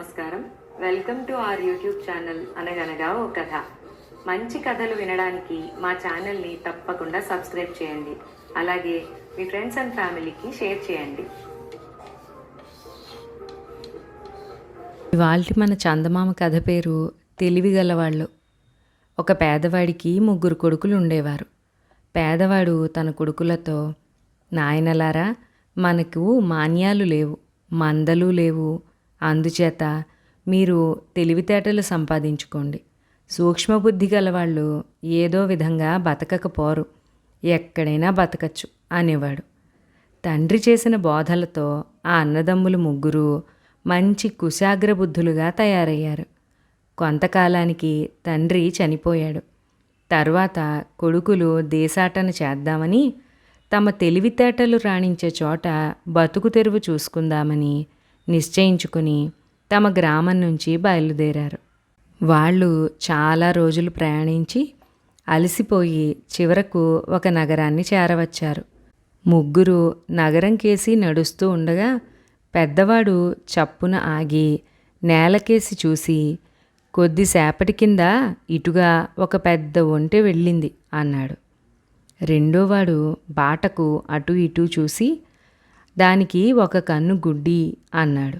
నమస్కారం. Welcome to our YouTube channel అనగనగా ఓ కథ. మంచి కథలు వినడానికి మా ఛానల్ని తప్పకుండా సబ్స్క్రైబ్ చేయండి. అలాగే మీ ఫ్రెండ్స్ అండ్ ఫ్యామిలీకి షేర్ చేయండి. ఇవాళ మన చందమామ కథ పేరు తెలివిగలవాళ్ళు. ఒక పేదవాడికి ముగ్గురు కొడుకులు ఉండేవారు. పేదవాడు తన కొడుకులతో నాయనలారా మనకు మాన్యాలు లేవు మందలు లేవు అందుచేత మీరు తెలివితేటలు సంపాదించుకోండి. సూక్ష్మబుద్ధి గలవాళ్ళు ఏదో విధంగా బతకకపోరు. ఎక్కడైనా బతకచ్చు అనేవాడు. తండ్రి చేసిన బోధలతో ఆ అన్నదమ్ములు ముగ్గురు మంచి కుశాగ్ర బుద్ధులుగా తయారయ్యారు. కొంతకాలానికి తండ్రి చనిపోయాడు. తర్వాత కొడుకులు దేశాటన చేద్దామని తమ తెలివితేటలు రాణించే చోట బతుకు తెరువు చూసుకుందామని నిశ్చయించుకుని తమ గ్రామం నుంచి బయలుదేరారు. వాళ్ళు చాలా రోజులు ప్రయాణించి అలసిపోయి చివరకు ఒక నగరాన్ని చేరవచ్చారు. ముగ్గురు నగరం కేసి నడుస్తూ ఉండగా పెద్దవాడు చప్పున ఆగి నేలకేసి చూసి కొద్దిసేపటి కింద ఇటుగా ఒక పెద్ద ఒంటె వెళ్ళింది అన్నాడు. రెండోవాడు బాటకు అటు ఇటు చూసి దానికి ఒక కన్ను గుడ్డి అన్నాడు.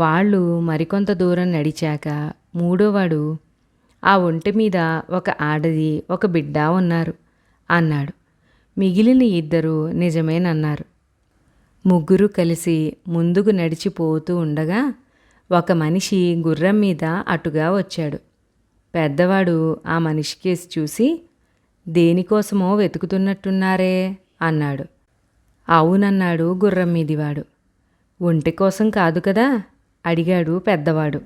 వాళ్ళు మరికొంత దూరం నడిచాక మూడోవాడు ఆ ఒంటి మీద ఒక ఆడది ఒక బిడ్డ ఉన్నారు అన్నాడు. మిగిలిన ఇద్దరు నిజమేనన్నారు. ముగ్గురు కలిసి ముందుకు నడిచిపోతూ ఉండగా ఒక మనిషి గుర్రం మీద అటుగా వచ్చాడు. పెద్దవాడు ఆ మనిషి కేసి చూసి దేనికోసమో వెతుకుతున్నట్టున్నారే అన్నాడు. అవునన్నాడు గుర్రం మీదివాడు. ఒంటి కోసం కాదు కదా? అడిగాడు పెద్దవాడు.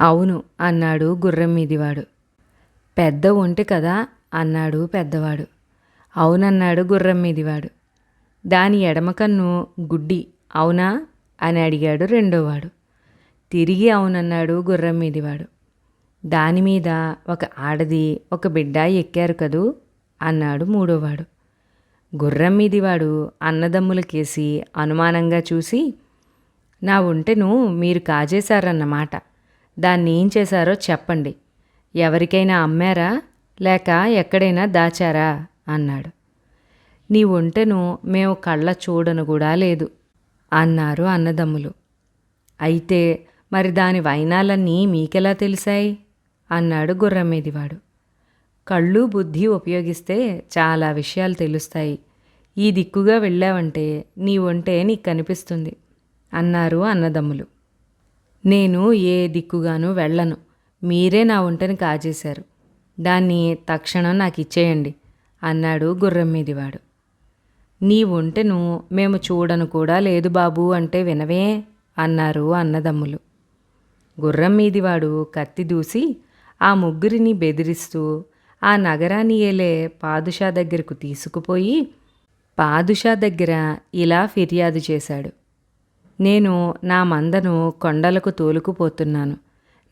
అవును అన్నాడు గుర్రం మీదివాడు. పెద్ద ఒంటి కదా? అన్నాడు పెద్దవాడు. అవునన్నాడు గుర్రం మీదివాడు. దాని ఎడమ కన్ను గుడ్డి అవునా? అని అడిగాడు రెండోవాడు. తిరిగి అవునన్నాడు గుర్రం మీదివాడు. దాని మీద ఒక ఆడది ఒక బిడ్డ ఎక్కారు కదూ? అన్నాడు మూడోవాడు. గుర్రం మీదివాడు అన్నదమ్ములకేసి అనుమానంగా చూసి నా ఒంటెను మీరు కాజేశారన్నమాట. దాన్ని ఏం చేశారో చెప్పండి. ఎవరికైనా అమ్మారా? లేక ఎక్కడైనా దాచారా? అన్నాడు. నీ ఒంటెను మేము కళ్ళ చూడను కూడా లేదు అన్నారు అన్నదమ్ములు. అయితే మరి దాని వైనాలన్నీ మీకెలా తెలిసాయి? అన్నాడు గుర్రం కళ్ళు బుద్ధి ఉపయోగిస్తే చాలా విషయాలు తెలుస్తాయి. ఈ దిక్కుగా వెళ్ళావంటే నీ ఒంటే నీకు కనిపిస్తుంది అన్నారు అన్నదమ్ములు. నేను ఏ దిక్కుగాను వెళ్ళను. మీరే నా ఒంటని కాజేశారు. దాన్ని తక్షణం నాకు ఇచ్చేయండి అన్నాడు గుర్రం మీదివాడు. నీ ఒంటెను మేము చూడను కూడా లేదు బాబు అంటే వినవే అన్నారు అన్నదమ్ములు. గుర్రం మీదివాడు కత్తి దూసి ఆ ముగ్గురిని బెదిరిస్తూ ఆ నగరాన్ని ఏలే పాదుషా దగ్గరకు తీసుకుపోయి పాదుషా దగ్గర ఇలా ఫిర్యాదు చేశాడు. నేను నా మందను కొండలకు తోలుకుపోతున్నాను.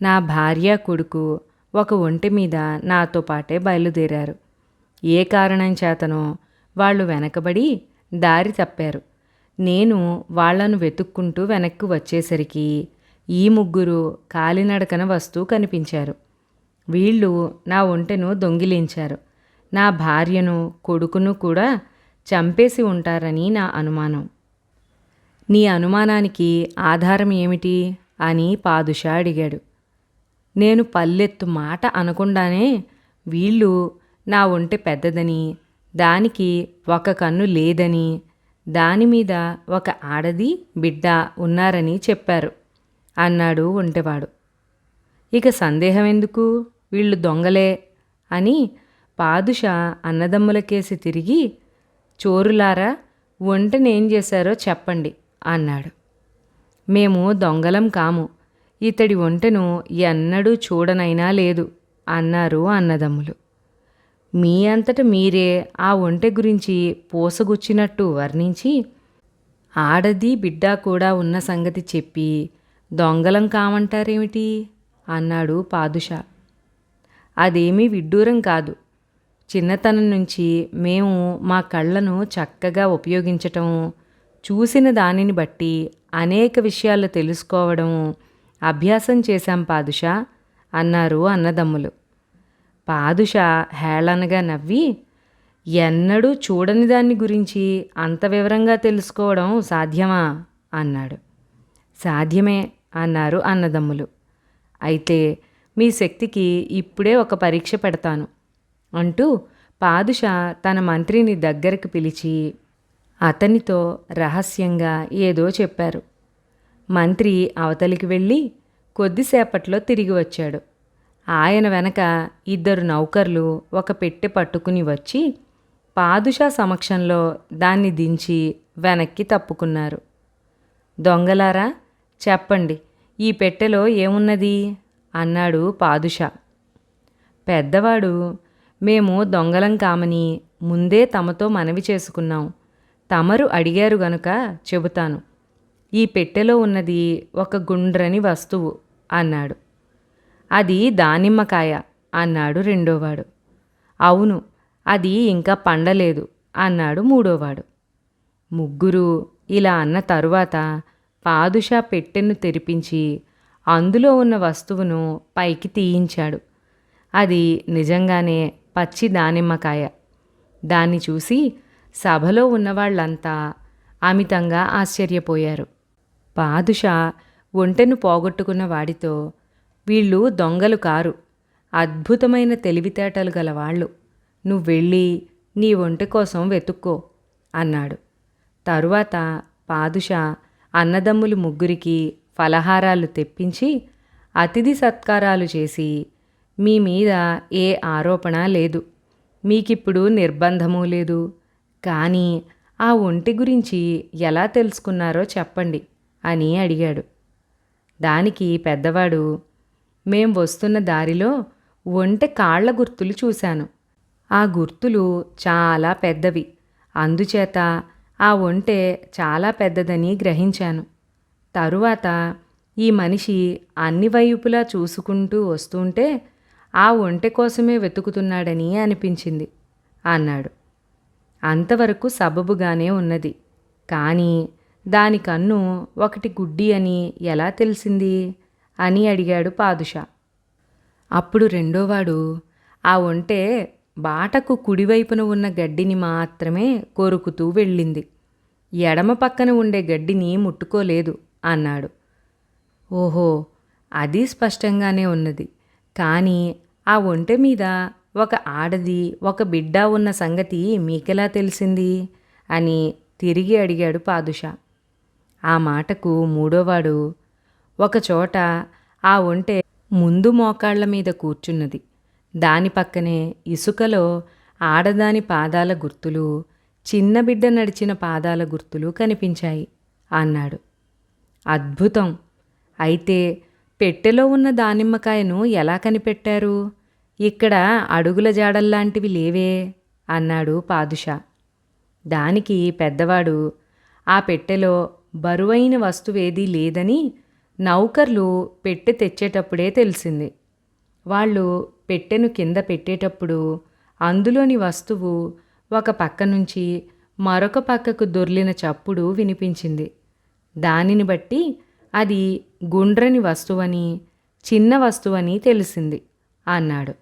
నా భార్య కొడుకు ఒక ఒంటి మీద నాతో పాటే బయలుదేరారు. ఏ కారణం చేతనో వాళ్ళు వెనకబడి దారి తప్పారు. నేను వాళ్ళను వెతుక్కుంటూ వెనక్కి వచ్చేసరికి ఈ ముగ్గురు కాలినడకన వస్తూ కనిపించారు. వీళ్ళు నా ఒంటెను దొంగిలించారు. నా భార్యను కొడుకును కూడా చంపేసి ఉంటారని నా అనుమానం. నీ అనుమానానికి ఆధారం ఏమిటి? అని పాదుషా అడిగాడు. నేను పల్లెత్తు మాట అనకుండానే వీళ్ళు నా ఒంటె పెద్దదని దానికి ఒక కన్ను లేదని దాని మీద ఒక ఆడది బిడ్డ ఉన్నారని చెప్పారు అన్నాడు ఒంటెవాడు. ఇక సందేహం ఎందుకు వీళ్ళు దొంగలే అని పాదుషా అన్నదమ్ములకేసి తిరిగి చోరులారా ఒంటనేం చేశారో చెప్పండి అన్నాడు. మేము దొంగలం కాము. ఇతడి వంటను ఎన్నడూ చూడనైనా లేదు అన్నారు అన్నదమ్ములు. మీ అంతట మీరే ఆ ఒంటె గురించి పోసగుచ్చినట్టు వర్ణించి ఆడది బిడ్డ కూడా ఉన్న సంగతి చెప్పి దొంగలం కామంటారేమిటి? అన్నాడు పాదుషా. అదేమీ విడ్డూరం కాదు. చిన్నతనం నుంచి మేము మా కళ్ళను చక్కగా ఉపయోగించటం చూసిన దానిని బట్టి అనేక విషయాలు తెలుసుకోవడం అభ్యాసం చేశాం పాదుషా అన్నారు అన్నదమ్ములు. పాదుషా హేళనగా నవ్వి ఎన్నడూ చూడని దాన్ని గురించి అంత వివరంగా తెలుసుకోవడం సాధ్యమా? అన్నాడు. సాధ్యమే అన్నారు అన్నదమ్ములు. అయితే మీ శక్తికి ఇప్పుడే ఒక పరీక్ష పెడతాను అంటూ పాదుషా తన మంత్రిని దగ్గరకు పిలిచి అతనితో రహస్యంగా ఏదో చెప్పారు. మంత్రి అవతలికి వెళ్ళి కొద్దిసేపట్లో తిరిగి వచ్చాడు. ఆయన వెనక ఇద్దరు నౌకర్లు ఒక పెట్టె పట్టుకుని వచ్చి పాదుషా సమక్షంలో దాన్ని దించి వెనక్కి తప్పుకున్నారు. దొంగలారా చెప్పండి ఈ పెట్టెలో ఏమున్నది? అన్నాడు పాదుషా. పెద్దవాడు మేము దొంగలం కామని ముందే తమతో మనవి చేసుకున్నాం. తమరు అడిగారు గనుక చెబుతాను. ఈ పెట్టెలో ఉన్నది ఒక గుండ్రని వస్తువు అన్నాడు. అది దానిమ్మకాయ అన్నాడు రెండోవాడు. అవును అది ఇంకా పండలేదు అన్నాడు మూడోవాడు. ముగ్గురు ఇలా అన్న తరువాత పాదుషా పెట్టెను తెరిపించి అందులో ఉన్న వస్తువును పైకి తీయించాడు. అది నిజంగానే పచ్చి దానిమ్మకాయ. దాన్ని చూసి సభలో ఉన్నవాళ్ళంతా అమితంగా ఆశ్చర్యపోయారు. పాదుషా ఒంటెను పోగొట్టుకున్న వాడితో వీళ్ళు దొంగలు కారు. అద్భుతమైన తెలివితేటలు గల వాళ్ళు. నువ్వు వెళ్ళి నీ ఒంటె కోసం వెతుక్కో అన్నాడు. తరువాత పాదుషా అన్నదమ్ములు ముగ్గురికి ఫలహారాలు తెప్పించి అతిథి సత్కారాలు చేసి మీ మీద ఏ ఆరోపణ లేదు. మీకిప్పుడు నిర్బంధము లేదు. కానీ ఆ ఒంటి గురించి ఎలా తెలుసుకున్నారో చెప్పండి అని అడిగాడు. దానికి పెద్దవాడు మేం వస్తున్న దారిలో ఒంటె కాళ్ళ గుర్తులు చూశాను. ఆ గుర్తులు చాలా పెద్దవి. అందుచేత ఆ ఒంటె చాలా పెద్దదని గ్రహించాను. తరువాత ఈ మనిషి అన్ని వైపులా చూసుకుంటూ వస్తుంటే ఆ ఒంటె కోసమే వెతుకుతున్నాడని అనిపించింది అన్నాడు. అంతవరకు సబబుగానే ఉన్నది. కానీ దాని కన్ను ఒకటి గుడ్డి అని ఎలా తెలిసింది అని అడిగాడు పాదుషా. అప్పుడు రెండోవాడు ఆ ఒంటె బాటకు కుడివైపున ఉన్న గడ్డిని మాత్రమే కొరుకుతూ వెళ్ళింది. ఎడమ పక్కన ఉండే గడ్డిని ముట్టుకోలేదు అన్నాడు. ఓహో అది స్పష్టంగానే ఉన్నది. కానీ ఆ ఒంటె మీద ఒక ఆడది ఒక బిడ్డ ఉన్న సంగతి మీకెలా తెలిసింది? అని తిరిగి అడిగాడు పాదుషా. ఆ మాటకు మూడోవాడు ఒకచోట ఆ ఒంటె ముందు మోకాళ్ళ మీద కూర్చున్నది. దాని పక్కనే ఇసుకలో ఆడదాని పాదాల గుర్తులు చిన్న బిడ్డ నడిచిన పాదాల గుర్తులు కనిపించాయి అన్నాడు. అద్భుతం. అయితే పెట్టెలో ఉన్న దానిమ్మకాయను ఎలా కనిపెట్టారు? ఇక్కడ అడుగుల జాడల్లాంటివి లేవే అన్నాడు పాదుషా. దానికి పెద్దవాడు ఆ పెట్టెలో బరువైన వస్తువేదీ లేదని నౌకర్లు పెట్టె తెచ్చేటప్పుడే తెలిసింది. వాళ్ళు పెట్టెను కింద పెట్టేటప్పుడు అందులోని వస్తువు ఒక పక్క నుంచి మరొక పక్కకు దొర్లిన చప్పుడు వినిపించింది. దానిని బట్టి అది గుండ్రని వస్తువని చిన్న వస్తువని తెలిసింది అన్నాడు.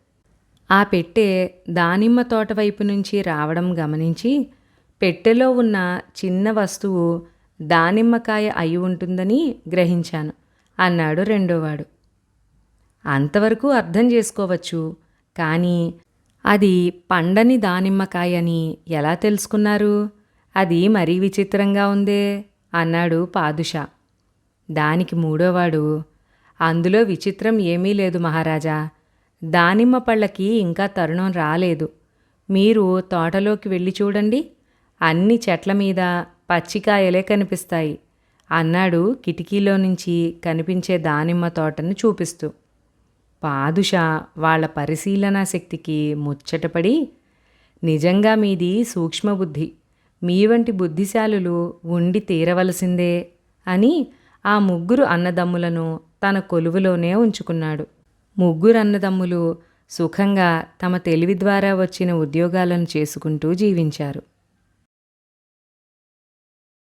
ఆ పెట్టె దానిమ్మ తోట వైపు నుంచి రావడం గమనించి పెట్టెలో ఉన్న చిన్న వస్తువు దానిమ్మకాయ అయి ఉంటుందని గ్రహించాను అన్నాడు రెండోవాడు. అంతవరకు అర్థం చేసుకోవచ్చు కానీ అది పండని దానిమ్మకాయని ఎలా తెలుసుకున్నారు? అది మరీ విచిత్రంగా ఉందే అన్నాడు పాదుషా. దానికి మూడోవాడు అందులో విచిత్రం ఏమీ లేదు మహారాజా. దానిమ్మ పళ్ళకి ఇంకా తరుణం రాలేదు. మీరు తోటలోకి వెళ్ళి చూడండి. అన్ని చెట్ల మీద పచ్చికాయలే కనిపిస్తాయి అన్నాడు కిటికీలో నుంచి కనిపించే దానిమ్మ తోటను చూపిస్తూ. పాదుషా వాళ్ళ పరిశీలనా శక్తికి ముచ్చటపడి నిజంగా మీది సూక్ష్మబుద్ధి మీ వంటి బుద్ధిశాలులు ఉండి తీరవలసిందే అని ఆ ముగ్గురు అన్నదమ్ములను తన కొలువులోనే ఉంచుకున్నాడు. ముగ్గురు అన్నదమ్ములు సుఖంగా తమ తెలివి ద్వారా వచ్చిన ఉద్యోగాలను చేసుకుంటూ జీవించారు.